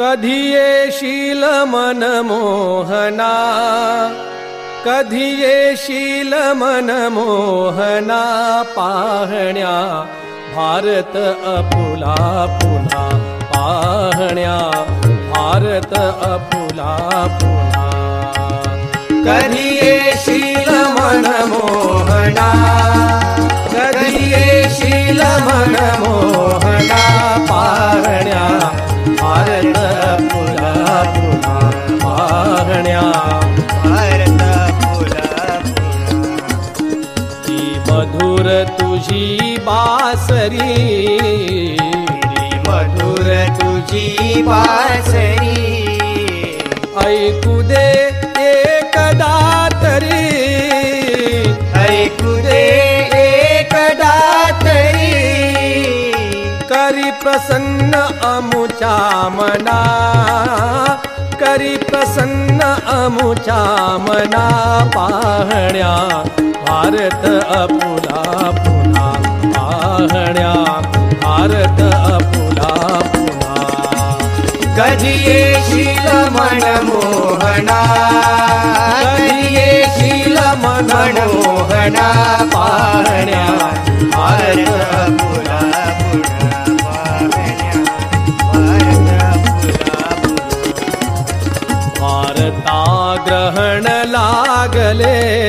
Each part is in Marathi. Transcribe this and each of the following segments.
कधिये शीलमनमोहना? कधिये शीलमनमोहना? पाहण्या भारत अपुला अपुलापुना पाहण्या भारत अपुलापुना के कधिये शीलमनमोहना? तुझी बासरी. मधुर तुझी बासरी. ऐकू दे एकदा तरी. ऐकू दे एकदा तरी. करी प्रसन्न अमुच्या मना. करी प्रसन्न अमुच्या मना. पाहण्या भारत अपुला पुन्हा पाहण्या भारत अपुला पुन्हा. कधी येशील मनमोहना कधी येशील मनमोहना पाहण्या भारत फुला पुन्हा पाहण्या भारत भारता ग्रहण लागले.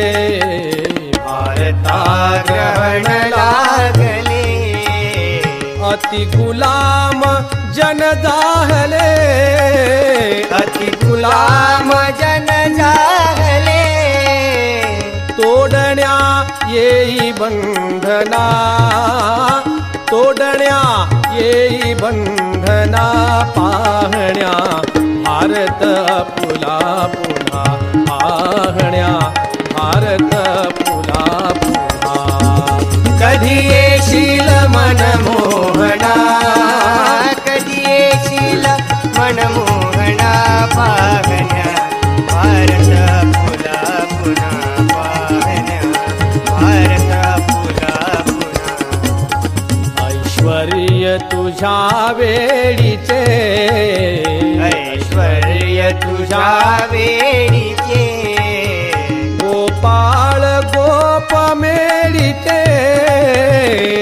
अति गुलाम जन जाहले। अति गुलाम जन जाहले। तोडण्या येई बंधना। तोडण्या येई बंधना। पाहण्या भारत पुला पुन्हा पाहण्या भारत तुझ्या वेळीचे. ऐश्वर्य तुझ्या वेळीचे. गोपाळ गोप मेळीचे.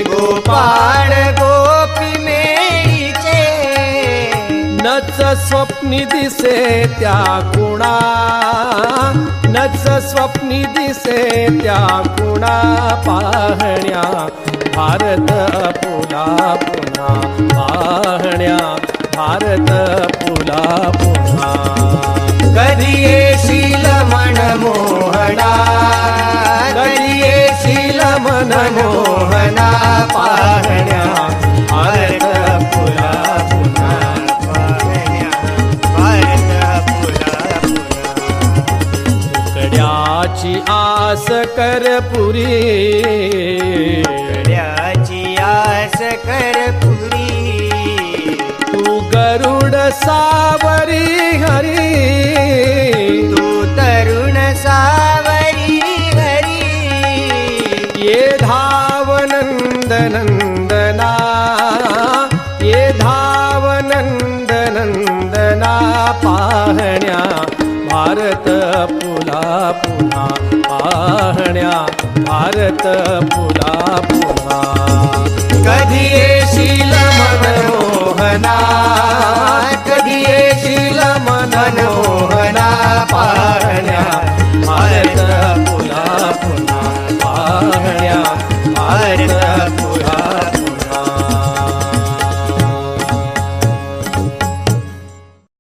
गोपाळ गोपी मेळीचे. नच स्वप्नी दिसे त्या कुणा. नच स्वप्नी दिसे त्या कुणा पाहण्या. भारत पुला पुन्हा पाहण्या भारत पुला पुन्हा कधी येशील मनमोहना कधी येशील मनमोहना पाहण्या तुकड्याची आस कर पुरी. गड्याची आस कर पुरी. तू गरुड सावरी हरी. तू तरुण सावरी हरी. ये धाव नंद नंदना ये धाव नंद नंदना पाहण्या भारत पुन्हा पाहण्या भारत पुला पुन्हा. कधी येशील मनमोहना?